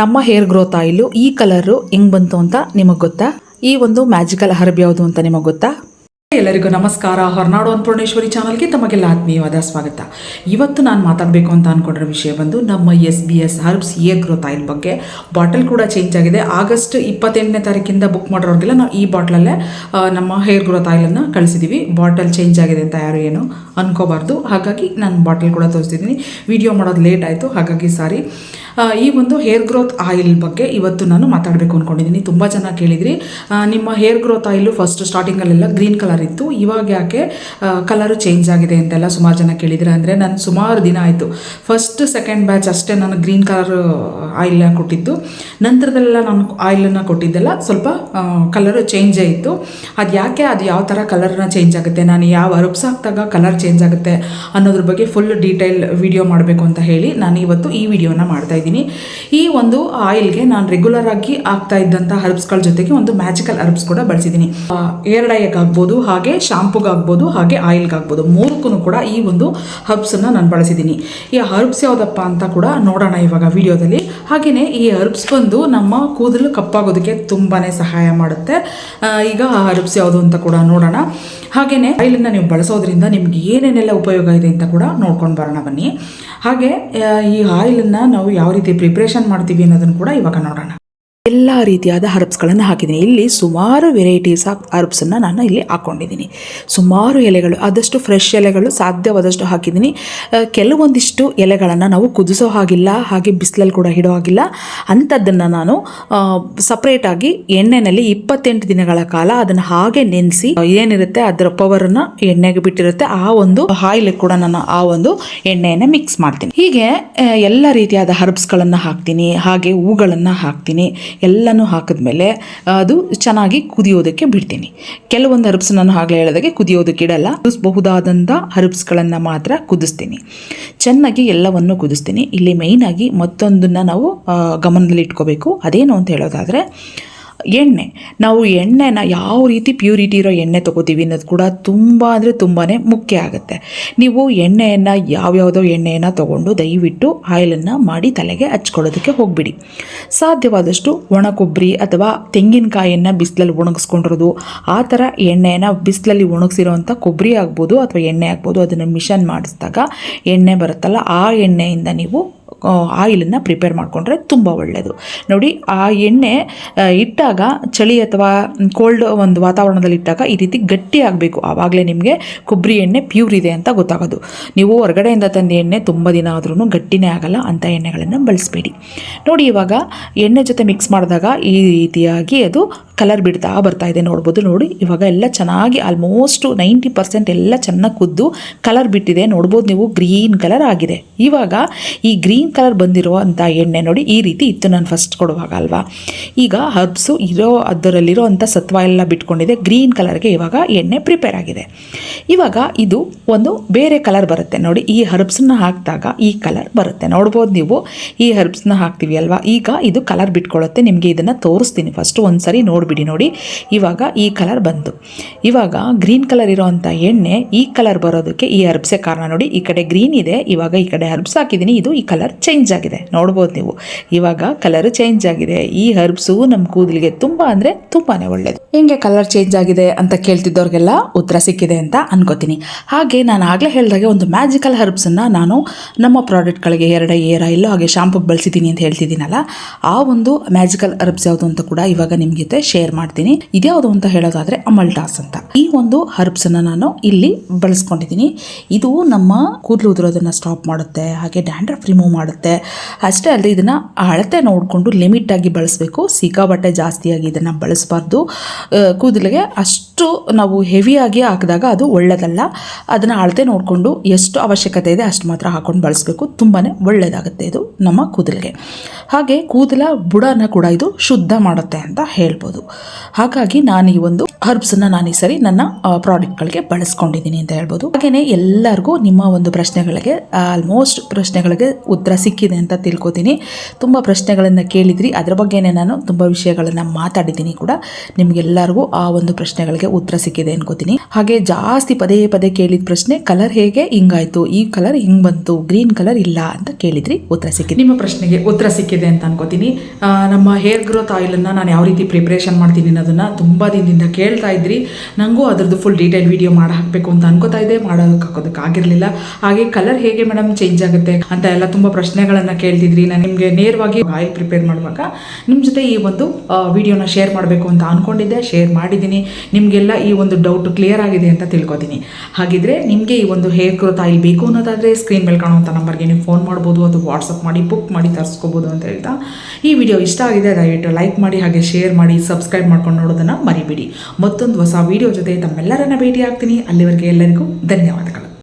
ನಮ್ಮ hair growth oil ಈ colour ಹೆಂಗ್ ಬಂತು ಅಂತ ನಿಮಗೆ ಗೊತ್ತಾ? ಈ ಒಂದು ಮ್ಯಾಜಿಕಲ್ ಹರ್ಬ್ ಯಾವುದು ಅಂತ ನಿಮಗೆ ಗೊತ್ತಾ? ಎಲ್ಲರಿಗೂ ನಮಸ್ಕಾರ. ಹೊರನಾಡು ಅನ್ನಪೂರ್ಣೇಶ್ವರಿ ಚಾನಲ್ಗೆ ತಮಗೆಲ್ಲ ಆತ್ಮೀಯವಾದ ಸ್ವಾಗತ. ಇವತ್ತು ನಾನು ಮಾತಾಡಬೇಕು ಅಂತ ಅಂದ್ಕೊಂಡಿರೋ ವಿಷಯ ಬಂದು ನಮ್ಮ S B S herbs hair growth oil ಬಗ್ಗೆ. ಬಾಟಲ್ ಕೂಡ ಚೇಂಜ್ ಆಗಿದೆ. ಆಗಸ್ಟ್ ಇಪ್ಪತ್ತೆಂಟನೇ ತಾರೀಕಿಂದ ಬುಕ್ ಮಾಡಿರೋರ್ಗೆಲ್ಲ ನಾವು ಈ ಬಾಟ್ಲಲ್ಲೇ ನಮ್ಮ ಹೇರ್ ಗ್ರೋತ್ ಆಯಿಲನ್ನು ಕಳಿಸಿದ್ದೀವಿ ಬಾಟಲ್ ಚೇಂಜ್ ಆಗಿದೆ ಅಂತ ಯಾರು ಏನು ಅನ್ಕೋಬಾರ್ದು. ಹಾಗಾಗಿ ನಾನು ಬಾಟಲ್ ಕೂಡ ತೋರಿಸ್ತಿದ್ದೀನಿ. ವಿಡಿಯೋ ಮಾಡೋದು ಲೇಟ್ ಆಯಿತು. ಹಾಗಾಗಿ ಸಾರಿ ಈ ಒಂದು ಹೇರ್ ಗ್ರೋತ್ ಆಯಿಲ್ ಬಗ್ಗೆ ಇವತ್ತು ನಾನು ಮಾತಾಡಬೇಕು ಅಂದ್ಕೊಂಡಿದ್ದೀನಿ ತುಂಬ ಜನ ಕೇಳಿದ್ರಿ. ನಿಮ್ಮ ಹೇರ್ ಗ್ರೋತ್ ಆಯಿಲು ಫಸ್ಟ್ ಸ್ಟಾರ್ಟಿಂಗಲ್ಲೆಲ್ಲ ಗ್ರೀನ್ ಕಲರ್ ಇತ್ತು ಇವಾಗ ಯಾಕೆ ಕಲರು ಚೇಂಜ್ ಆಗಿದೆ ಅಂತೆಲ್ಲ ಸುಮಾರು ಜನ ಕೇಳಿದ್ರೆ ಅಂದರೆ ನಾನು ಸುಮಾರು ದಿನ ಆಯಿತು. ಫಸ್ಟ್ ಸೆಕೆಂಡ್ ಬ್ಯಾಚ್ ಅಷ್ಟೇ ನಾನು ಗ್ರೀನ್ ಕಲರ್ ಆಯಿಲ್ನ ಕೊಟ್ಟಿದ್ದು. ನಂತರದಲ್ಲೆಲ್ಲ ನಾನು ಆಯಿಲನ್ನು ಕೊಟ್ಟಿದ್ದೆಲ್ಲ ಸ್ವಲ್ಪ ಕಲರು ಚೇಂಜೇ ಇತ್ತು ಅದು ಯಾಕೆ, ಅದು ಯಾವ ಥರ ಕಲರ್ನ ಚೇಂಜ್ ಆಗುತ್ತೆ, ನಾನು ಯಾವ ಹರ್ಬ್ಸ್ ಹಾಕಿದಾಗ ಕಲರ್ ಚೇಂಜ್ ಆಗುತ್ತೆ ಅನ್ನೋದ್ರ ಬಗ್ಗೆ ಫುಲ್ ಡೀಟೇಲ್ ವಿಡಿಯೋ ಮಾಡಬೇಕು ಅಂತ ಹೇಳಿ ನಾನು ಇವತ್ತು ಈ ವಿಡಿಯೋನ ಮಾಡ್ತಾ ಇದ್ದೀನಿ. ಈ ಒಂದು ಆಯಿಲ್ಗೆ ನಾನು ರೆಗ್ಯುಲರ್ ಆಗಿ ಆಗ್ತಾ ಇದ್ದಂಥ ಹರ್ಬ್ಸ್ಗಳ ಜೊತೆಗೆ ಒಂದು ಮ್ಯಾಜಿಕಲ್ ಹರ್ಬ್ಸ್ ಕೂಡ ಬಳಸಿದ್ದೀನಿ. ಏರ್ ಡೈಗೆ ಆಗ್ಬೋದು ಹಾಗೆ ಶಾಂಪುಗಾಗ್ಬೋದು ಹಾಗೆ ಆಯಿಲ್ಗಾಗ್ಬೋದು ಮೂರಕ್ಕೂ ಕೂಡ ಈ ಒಂದು ಹರ್ಬ್ಸನ್ನು ನಾನು ಬಳಸಿದ್ದೀನಿ ಈ ಹರ್ಬ್ಸ್ ಯಾವುದಪ್ಪ ಅಂತ ಕೂಡ ನೋಡೋಣ ಇವಾಗ ವಿಡಿಯೋದಲ್ಲಿ. ಹಾಗೆಯೇ ಈ ಹರ್ಬ್ಸ್ ಬಂದು ನಮ್ಮ ಕೂದಲು ಕಪ್ಪಾಗೋದಕ್ಕೆ ತುಂಬಾ ಸಹಾಯ ಮಾಡುತ್ತೆ. ಈಗ ಆ ಹರ್ಬ್ಸ್ ಯಾವುದು ಅಂತ ಕೂಡ ನೋಡೋಣ. ಹಾಗೆಯೇ ಆಯಿಲನ್ನು ನೀವು ಬಳಸೋದ್ರಿಂದ ನಿಮ್ಗೆ ಏನೇನೆಲ್ಲ ಉಪಯೋಗ ಇದೆ ಅಂತ ಕೂಡ ನೋಡ್ಕೊಂಡು ಬರೋಣ ಬನ್ನಿ. ಹಾಗೆ ಈ ಆಯಿಲನ್ನು ನಾವು ಯಾವ ರೀತಿ ಪ್ರಿಪ್ರೇಷನ್ ಮಾಡ್ತೀವಿ ಅನ್ನೋದನ್ನು ಕೂಡ ಇವಾಗ ನೋಡೋಣ. ಎಲ್ಲ ರೀತಿಯಾದ ಹರ್ಬ್ಸ್ಗಳನ್ನು ಹಾಕಿದ್ದೀನಿ. ಇಲ್ಲಿ ಸುಮಾರು ವೆರೈಟೀಸ್ ಆಫ್ ಹರ್ಬ್ಸನ್ನು ನಾನು ಇಲ್ಲಿ ಹಾಕ್ಕೊಂಡಿದ್ದೀನಿ ಸುಮಾರು ಎಲೆಗಳು, ಆದಷ್ಟು ಫ್ರೆಶ್ ಎಲೆಗಳು ಸಾಧ್ಯವಾದಷ್ಟು ಹಾಕಿದ್ದೀನಿ. ಕೆಲವೊಂದಿಷ್ಟು ಎಲೆಗಳನ್ನು ನಾವು ಕುದಿಸೋ ಹಾಗಿಲ್ಲ, ಹಾಗೆ ಬಿಸಿಲಲ್ಲಿ ಕೂಡ ಇಡೋ ಹಾಗಿಲ್ಲ. ಅಂಥದ್ದನ್ನು ನಾನು ಸಪ್ರೇಟಾಗಿ ಎಣ್ಣೆನಲ್ಲಿ ಇಪ್ಪತ್ತೆಂಟು ದಿನಗಳ ಕಾಲ ಅದನ್ನು ಹಾಗೆ ನೆನೆಸಿ ಏನಿರುತ್ತೆ ಅದರ ಪವರನ್ನು ಎಣ್ಣೆಗೆ ಬಿಟ್ಟಿರುತ್ತೆ. ಆ ಒಂದು ಆಯಿಲ್ ಕೂಡ ನಾನು ಆ ಒಂದು ಎಣ್ಣೆಯನ್ನು ಮಿಕ್ಸ್ ಮಾಡ್ತೀನಿ. ಹೀಗೆ ಎಲ್ಲ ರೀತಿಯಾದ ಹರ್ಬ್ಸ್ಗಳನ್ನು ಹಾಕ್ತೀನಿ. ಹಾಗೆ ಹೂಗಳನ್ನು ಹಾಕ್ತೀನಿ. ಎಲ್ಲನೂ ಹಾಕಿದ್ಮೇಲೆ, ಅದು ಚೆನ್ನಾಗಿ ಕುದಿಯೋದಕ್ಕೆ ಬಿಡ್ತೀನಿ. ಕೆಲವೊಂದು ಹರ್ಬ್ಸ್ ನಾನು ಆಗಲೇ ಹೇಳಿದಾಗೆ ಕುದಿಯೋದಕ್ಕೆ ಇಡಲ್ಲ. ಕುದಿಸಬಹುದಾದಂಥ ಹರ್ಬ್ಸ್ಗಳನ್ನು ಮಾತ್ರ ಕುದಿಸ್ತೀನಿ. ಚೆನ್ನಾಗಿ ಎಲ್ಲವನ್ನು ಕುದಿಸ್ತೀನಿ. ಇಲ್ಲಿ ಮೇಯ್ನಾಗಿ ಮತ್ತೊಂದನ್ನು ನಾವು ಗಮನದಲ್ಲಿ ಇಟ್ಕೋಬೇಕು ಅದೇನು ಅಂತ ಹೇಳೋದಾದರೆ ಎಣ್ಣೆ. ನಾವು ಎಣ್ಣೆನ ಯಾವ ರೀತಿ ಪ್ಯೂರಿಟಿ ಇರೋ ಎಣ್ಣೆ ತೊಗೋತೀವಿ ಅನ್ನೋದು ಕೂಡ ತುಂಬ ಅಂದರೆ ತುಂಬಾ ಮುಖ್ಯ ಆಗುತ್ತೆ. ನೀವು ಎಣ್ಣೆಯನ್ನು ಯಾವ್ಯಾವುದೋ ಎಣ್ಣೆಯನ್ನು ತೊಗೊಂಡು ದಯವಿಟ್ಟು ಆಯಿಲನ್ನು ಮಾಡಿ ತಲೆಗೆ ಹಚ್ಕೊಳ್ಳೋದಕ್ಕೆ ಹೋಗ್ಬಿಡಿ. ಸಾಧ್ಯವಾದಷ್ಟು ಒಣ ಕೊಬ್ಬರಿ ಅಥವಾ ತೆಂಗಿನಕಾಯಿಯನ್ನು ಬಿಸಿಲಲ್ಲಿ ಒಣಗಿಸ್ಕೊಂಡಿರೋದು, ಆ ಥರ ಎಣ್ಣೆಯನ್ನು ಬಿಸಿಲಲ್ಲಿ ಒಣಗಿಸಿರೋವಂಥ ಕೊಬ್ಬರಿ ಆಗ್ಬೋದು ಅಥವಾ ಎಣ್ಣೆ ಆಗ್ಬೋದು, ಅದನ್ನು ಮಿಷನ್ ಮಾಡಿಸಿದಾಗ ಎಣ್ಣೆ ಬರುತ್ತಲ್ಲ, ಆ ಎಣ್ಣೆಯಿಂದ ನೀವು ಆಯಿಲನ್ನು ಪ್ರಿಪೇರ್ ಮಾಡಿಕೊಂಡ್ರೆ ತುಂಬ ಒಳ್ಳೆಯದು ನೋಡಿ, ಆ ಎಣ್ಣೆ ಇಟ್ಟಾಗ ಚಳಿ ಅಥವಾ ಕೋಲ್ಡ್ ಒಂದು ವಾತಾವರಣದಲ್ಲಿ ಇಟ್ಟಾಗ ಈ ರೀತಿ ಗಟ್ಟಿ ಆಗಬೇಕು. ಆವಾಗಲೇ ನಿಮಗೆ ಕೊಬ್ಬರಿ ಎಣ್ಣೆ ಪ್ಯೂರ್ ಇದೆ ಅಂತ ಗೊತ್ತಾಗೋದು. ನೀವು ಹೊರಗಡೆಯಿಂದ ತಂದ ಎಣ್ಣೆ ತುಂಬ ದಿನ ಆದ್ರೂ ಗಟ್ಟಿನೇ ಆಗಲ್ಲ, ಅಂಥ ಎಣ್ಣೆಗಳನ್ನು ಬಳಸಬೇಡಿ. ನೋಡಿ, ಇವಾಗ ಎಣ್ಣೆ ಜೊತೆ ಮಿಕ್ಸ್ ಮಾಡಿದಾಗ ಈ ರೀತಿಯಾಗಿ ಅದು ಕಲರ್ ಬಿಡ್ತಾ ಬರ್ತಾ ಇದೆ ನೋಡ್ಬೋದು. ನೋಡಿ, ಇವಾಗ ಎಲ್ಲ ಚೆನ್ನಾಗಿ ಆಲ್ಮೋಸ್ಟ್ ನೈಂಟಿ ಪರ್ಸೆಂಟ್ ಎಲ್ಲ ಚೆನ್ನಾಗಿ ಕುದ್ದು ಕಲರ್ ಬಿಟ್ಟಿದೆ. ನೋಡ್ಬೋದು ನೀವು ಗ್ರೀನ್ ಕಲರ್ ಆಗಿದೆ. ಇವಾಗ ಈ ಗ್ರೀನ್ ಕಲರ್ ಬಂದಿರುವಂಥ ಎಣ್ಣೆ ನೋಡಿ ಈ ರೀತಿ ಇತ್ತು ನಾನು ಫಸ್ಟ್ ಕೊಡುವಾಗ ಅಲ್ವಾ? ಈಗ ಹರ್ಬ್ಸು ಇರೋ ಅದರಲ್ಲಿರೋ ಅಂಥ ಸತ್ವ ಎಲ್ಲ ಬಿಟ್ಕೊಂಡಿದೆ. ಗ್ರೀನ್ ಕಲರ್ಗೆ ಇವಾಗ ಎಣ್ಣೆ ಪ್ರಿಪೇರ್ ಆಗಿದೆ. ಇವಾಗ ಇದು ಒಂದು ಬೇರೆ ಕಲರ್ ಬರುತ್ತೆ. ನೋಡಿ, ಈ ಹರ್ಬ್ಸನ್ನ ಹಾಕಿದಾಗ ಈ ಕಲರ್ ಬರುತ್ತೆ. ನೋಡ್ಬೋದು ನೀವು, ಈ ಹರ್ಬ್ಸ್ನ ಹಾಕ್ತೀವಿ ಅಲ್ವಾ? ಈಗ ಇದು ಕಲರ್ ಬಿಟ್ಕೊಳ್ಳುತ್ತೆ. ನಿಮಗೆ ಇದನ್ನು ತೋರಿಸ್ತೀನಿ ಫಸ್ಟ್ ಒಂದು ಸರಿ ನೋಡಿಬಿಡಿ ನೋಡಿ. ಇವಾಗ ಈ ಕಲರ್ ಬಂತು. ಇವಾಗ ಗ್ರೀನ್ ಕಲರ್ ಇರೋವಂಥ ಎಣ್ಣೆ ಈ ಕಲರ್ ಬರೋದಕ್ಕೆ ಈ ಹರ್ಬ್ಸೆ ಕಾರಣ ನೋಡಿ. ಈ ಕಡೆ ಗ್ರೀನ್ ಇದೆ, ಇವಾಗ ಈ ಕಡೆ ಹರ್ಬ್ಸ್ ಹಾಕಿದ್ದೀನಿ. ಇದು ಈ ಕಲರ್ ಚೇಂಜ್ ಆಗಿದೆ. ನೋಡ್ಬೋದು ನೀವು. ಇವಾಗ ಕಲರ್ ಚೇಂಜ್ ಆಗಿದೆ. ಈ ಹರ್ಬ್ಸು ನಮ್ಮ ಕೂದಲಿಗೆ ತುಂಬ ಅಂದರೆ ತುಂಬಾ ಒಳ್ಳೆಯದು ಹೆಂಗೆ ಕಲರ್ ಚೇಂಜ್ ಆಗಿದೆ ಅಂತ ಕೇಳ್ತಿದ್ದವ್ರಿಗೆಲ್ಲ ಉತ್ತರ ಸಿಕ್ಕಿದೆ ಅಂತ ಅನ್ಕೋತೀನಿ. ಹಾಗೆ ನಾನು ಆಗಲೇ ಹೇಳಿದಾಗೆ ಒಂದು ಮ್ಯಾಜಿಕಲ್ ಹರ್ಬ್ಸನ್ನು ನಾನು ನಮ್ಮ ಪ್ರಾಡಕ್ಟ್ಗಳಿಗೆ ಎರಡು ಏರ ಇಲ್ಲೋ ಹಾಗೆ ಶಾಂಪುಗೆ ಬಳಸಿದ್ದೀನಿ ಅಂತ ಹೇಳ್ತಿದ್ದೀನಲ್ಲ, ಆ ಒಂದು ಮ್ಯಾಜಿಕಲ್ ಹರ್ಬ್ಸ್ ಯಾವುದು ಅಂತ ಕೂಡ ಇವಾಗ ನಿಮಗೆ ಜೊತೆ ಶೇರ್ ಮಾಡ್ತೀನಿ. ಇದ್ಯಾವುದು ಅಂತ ಹೇಳೋದಾದ್ರೆ ಅಮಲ್ಟಾಸ್ ಅಂತ. ಈ ಒಂದು ಹರ್ಬ್ಸ್ ಅನ್ನ ನಾನು ಇಲ್ಲಿ ಬಳಸ್ಕೊಂಡಿದ್ದೀನಿ. ಇದು ನಮ್ಮ ಕೂದಲು ಉದುರೋದನ್ನ ಸ್ಟಾಪ್ ಮಾಡುತ್ತೆ, ಹಾಗೆ ಡ್ಯಾಂಡ್ರಫ್ ರಿಮೂವ್ ಮಾಡುತ್ತೆ. ಅಷ್ಟೇ ಅಲ್ಲದೆ ಇದನ್ನ ಅಳತೆ ನೋಡಿಕೊಂಡು ಲಿಮಿಟ್ ಆಗಿ ಬಳಸಬೇಕು. ಸಿಕ್ಕಾಬಟ್ಟೆ ಜಾಸ್ತಿಯಾಗಿ ಇದನ್ನ ಬಳಸಬಾರ್ದು. ಕೂದಲಿಗೆ ಅಷ್ಟು ನಾವು ಹೆವಿಯಾಗಿ ಹಾಕಿದಾಗ ಅದು ಒಳ್ಳೆಯದಲ್ಲ ಅದನ್ನು ಅಳತೆ ನೋಡಿಕೊಂಡು ಎಷ್ಟು ಅವಶ್ಯಕತೆ ಇದೆ ಅಷ್ಟು ಮಾತ್ರ ಹಾಕೊಂಡು ಬಳಸಬೇಕು. ತುಂಬಾ ಒಳ್ಳೆಯದಾಗುತ್ತೆ ಇದು ನಮ್ಮ ಕೂದಲಿಗೆ. ಹಾಗೆ ಕೂದಲ ಬುಡನ ಕೂಡ ಇದು ಶುದ್ಧ ಮಾಡುತ್ತೆ ಅಂತ ಹೇಳ್ಬೋದು. ಹಾಗಾಗಿ ನಾನು ಈ ಒಂದು ಹರ್ಬ್ಸನ್ನು ನಾನು ಈ ಸರಿ ನನ್ನ ಪ್ರಾಡಕ್ಟ್ಗಳಿಗೆ ಬಳಸ್ಕೊಂಡಿದ್ದೀನಿ ಅಂತ ಹೇಳ್ಬೋದು. ಹಾಗೆಯೇ ಎಲ್ಲರಿಗೂ ನಿಮ್ಮ ಒಂದು ಪ್ರಶ್ನೆಗಳಿಗೆ ಆಲ್ಮೋಸ್ಟ್ ಪ್ರಶ್ನೆಗಳಿಗೆ ಉತ್ತರ ಸಿಕ್ಕಿದೆ ಅಂತ ತಿಳ್ಕೊತೀನಿ. ತುಂಬ ಪ್ರಶ್ನೆಗಳನ್ನು ಕೇಳಿದ್ರಿ. ಅದ್ರ ಬಗ್ಗೆನೇ ನಾನು ತುಂಬ ವಿಷಯಗಳನ್ನು ಮಾತಾಡಿದ್ದೀನಿ ಕೂಡ. ನಿಮಗೆಲ್ಲರಿಗೂ ಆ ಒಂದು ಪ್ರಶ್ನೆಗಳಿಗೆ ಉತ್ತರ ಸಿಕ್ಕಿದೆ ಅನ್ಕೋತೀನಿ. ಹಾಗೆ ಜಾಸ್ತಿ ಪದೇ ಪದೇ ಕೇಳಿದ ಪ್ರಶ್ನೆ, ಕಲರ್ ಹೇಗೆ ಹಿಂಗಾಯಿತು? ಈ ಕಲರ್ ಹಿಂಗ್ ಬಂತು? ಗ್ರೀನ್ ಕಲರ್ ಇಲ್ಲ? ಅಂತ ಕೇಳಿದ್ರಿ, ಉತ್ತರ ಸಿಕ್ಕಿದೆ. ನಿಮ್ಮ ಪ್ರಶ್ನೆಗೆ ಉತ್ತರ ಸಿಕ್ಕಿದೆ ಅಂತ ಅನ್ಕೋತೀನಿ. ನಮ್ಮ ಹೇರ್ ಗ್ರೋತ್ ಆಯಿಲನ್ನು ನಾನು ಯಾವ ರೀತಿ ಪ್ರಿಪ್ರೇಷನ್ ಮಾಡ್ತೀನಿ ಅನ್ನೋದನ್ನು ತುಂಬ ದಿನದಿಂದ ಕೇಳ್ತಾ ಇದ್ರಿ. ನನಗೂ ಅದ್ರದ್ದು ಫುಲ್ ಡೀಟೇಲ್ ವಿಡಿಯೋ ಮಾಡಿ ಹಾಕಬೇಕು ಅಂತ ಅನ್ಕೋತಾ ಇದ್ದೆ. ಮಾಡೋದಕ್ಕೆ ಹಾಕೋದಕ್ಕಾಗಿರಲಿಲ್ಲ ಹಾಗೆ ಕಲರ್ ಹೇಗೆ ಮೇಡಮ್ ಚೇಂಜ್ ಆಗುತ್ತೆ ಅಂತ ಎಲ್ಲ ತುಂಬ ಪ್ರಶ್ನೆಗಳನ್ನು ಕೇಳ್ತಿದ್ರಿ. ನಾನು ನಿಮಗೆ ನೇರವಾಗಿ ಆಯಿಲ್ ಪ್ರಿಪೇರ್ ಮಾಡುವಾಗ ನಿಮ್ಮ ಜೊತೆ ಈ ಒಂದು ವಿಡಿಯೋನ ಶೇರ್ ಮಾಡಬೇಕು ಅಂತ ಅಂದ್ಕೊಂಡಿದ್ದೆ ಶೇರ್ ಮಾಡಿದ್ದೀನಿ. ನಿಮಗೆಲ್ಲ ಈ ಒಂದು ಡೌಟ್ ಕ್ಲಿಯರ್ ಆಗಿದೆ ಅಂತ ತಿಳ್ಕೊತೀನಿ. ಹಾಗಿದ್ರೆ ನಿಮಗೆ ಈ ಒಂದು ಹೇರ್ ಗ್ರೋತ್ ಆಯಿಲ್ ಬೇಕು ಅನ್ನೋದಾದರೆ ಸ್ಕ್ರೀನ್ ಮೇಲೆ ಕಾಣುವಂಥ ನಂಬರ್ಗೆ ನೀವು ಫೋನ್ ಮಾಡ್ಬೋದು, ಅದು ವಾಟ್ಸಪ್ ಮಾಡಿ ಬುಕ್ ಮಾಡಿ, ತರಿಸ್ಕೋಬೋದು ಅಂತ ಹೇಳ್ತಾ ಈ ವಿಡಿಯೋ ಇಷ್ಟ ಆಗಿದೆ, ದಯವಿಟ್ಟು ಲೈಕ್ ಮಾಡಿ, ಹಾಗೆ ಶೇರ್ ಮಾಡಿ ಸಬ್ಸ್ಕ್ರೈಬ್ ಮಾಡ್ಕೊಂಡು ನೋಡೋದನ್ನು ಮರಿಬೇಡಿ. ಮತ್ತೊಂದು ಹೊಸ ವಿಡಿಯೋ ಜೊತೆ ತಮ್ಮೆಲ್ಲರನ್ನ ಭೇಟಿ ಆಗ್ತೀನಿ ಅಲ್ಲಿವರೆಗೆ ಎಲ್ಲರಿಗೂ ಧನ್ಯವಾದಗಳು.